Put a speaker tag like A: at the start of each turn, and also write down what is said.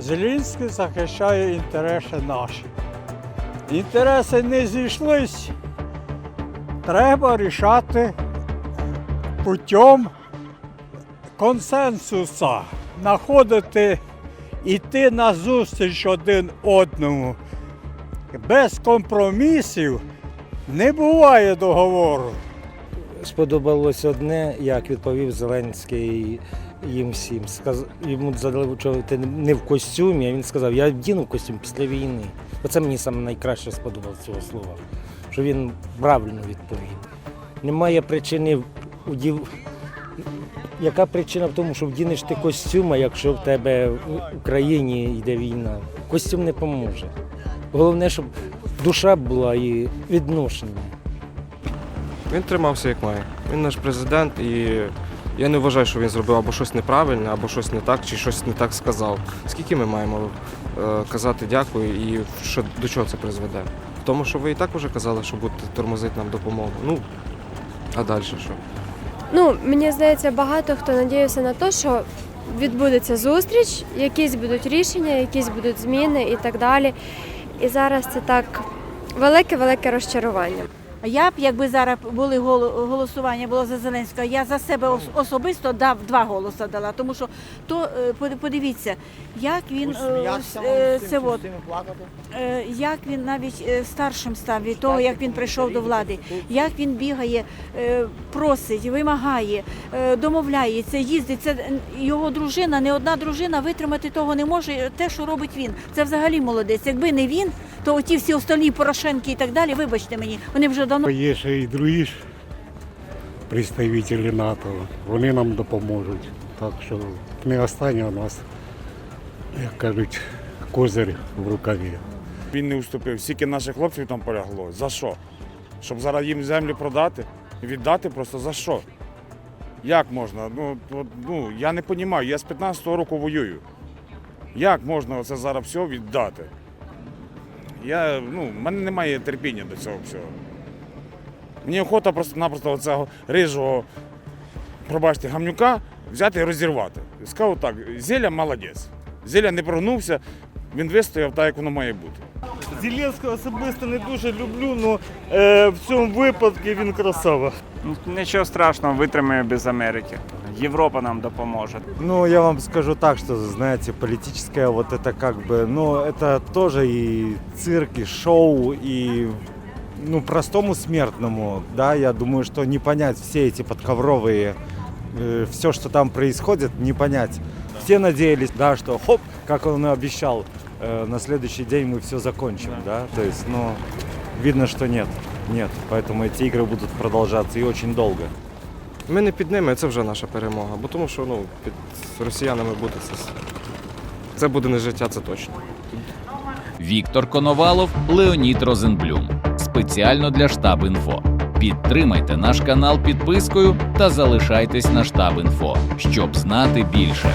A: Зеленський захищає інтереси наші. Інтереси не зійшлись. Треба рішати путем консенсуса, знаходити, йти на зустріч один одному. Без компромісів не буває договору.
B: Сподобалось одне, як відповів Зеленський їм всім. Сказ... Йому задали, що ти не в костюмі, а він сказав, я вдіну костюм після війни. Оце мені саме найкраще сподобалось цього слова. Що він правильно відповів. Немає причини удів... Яка причина в тому, що вдінеш ти костюм, якщо в тебе в Україні йде війна? Костюм не поможе. Головне, щоб душа була і відношення.
C: Він тримався як має. Він наш президент, і я не вважаю, що він зробив або щось неправильне, або щось не так, чи щось не так сказав. Скільки ми маємо е, казати дякую і що, до чого це призведе? Тому, що ви і так вже казали, що будете тормозити нам допомогу. Ну, а далі що?
D: Ну, мені здається, багато хто надіявся на те, що відбудеться зустріч, якісь будуть рішення, якісь будуть зміни і так далі. І зараз це так велике-велике розчарування.
E: Я б, якби зараз були голосування було за Зеленського, я за себе особисто дав два голоси дала, тому що то е, подивіться, як він е, е, це от, як він навіть старшим став від того, як він прийшов до влади, як він бігає, просить, вимагає, домовляється, їздить. Це е, його дружина, не одна дружина витримати того не може. Те, що робить він, це взагалі молодець. Якби не він, то оті всі остальні Порошенки і так далі, вибачте мені, вони вже давно.
F: Є ще і другі ж представителі НАТО, вони нам допоможуть. Так що не останнє у нас, як кажуть, козир в рукаві.
G: Він не уступив. Скільки наших хлопців там полягло? За що? Щоб зараз їм землю продати і віддати просто за що? Як можна? Ну, ну я не розумію, я з 15-го року воюю. Як можна це зараз все віддати? Я, ну, в мене немає терпіння до цього всього. Мені охота просто-напросто оцього рижого, пробачте, гамнюка взяти і розірвати. Сказав так, Зеля молодець. Зеля не прогнувся, він вистояв так, як воно має бути.
H: Зеленського особисто не дуже люблю, але в цьому випадку він красава.
I: Ну, Нічого страшного, витримає без Америки. Європа нам допоможе.
J: Ну, я вам скажу так, что, знаете, политическое вот это как бы, ну, это тоже и цирк, и шоу, и, ну, простому смертному, да, я думаю, что не понять все эти подковровые, все, что там происходит, не понять. Все надеялись, да, что хоп, как он и обещал, э, на следующий день мы все закончим, да, то есть, ну, видно, что нет, нет, поэтому эти игры будут продолжаться и очень долго.
C: Ми не під ними, це вже наша перемога. Бо тому що ну, під росіянами бути це, це буде не життя, це точно.
K: Віктор Коновалов, Леонід Розенблюм. Спеціально для штаб інфо. Підтримайте наш канал підпискою та залишайтесь на штаб інфо, щоб знати більше.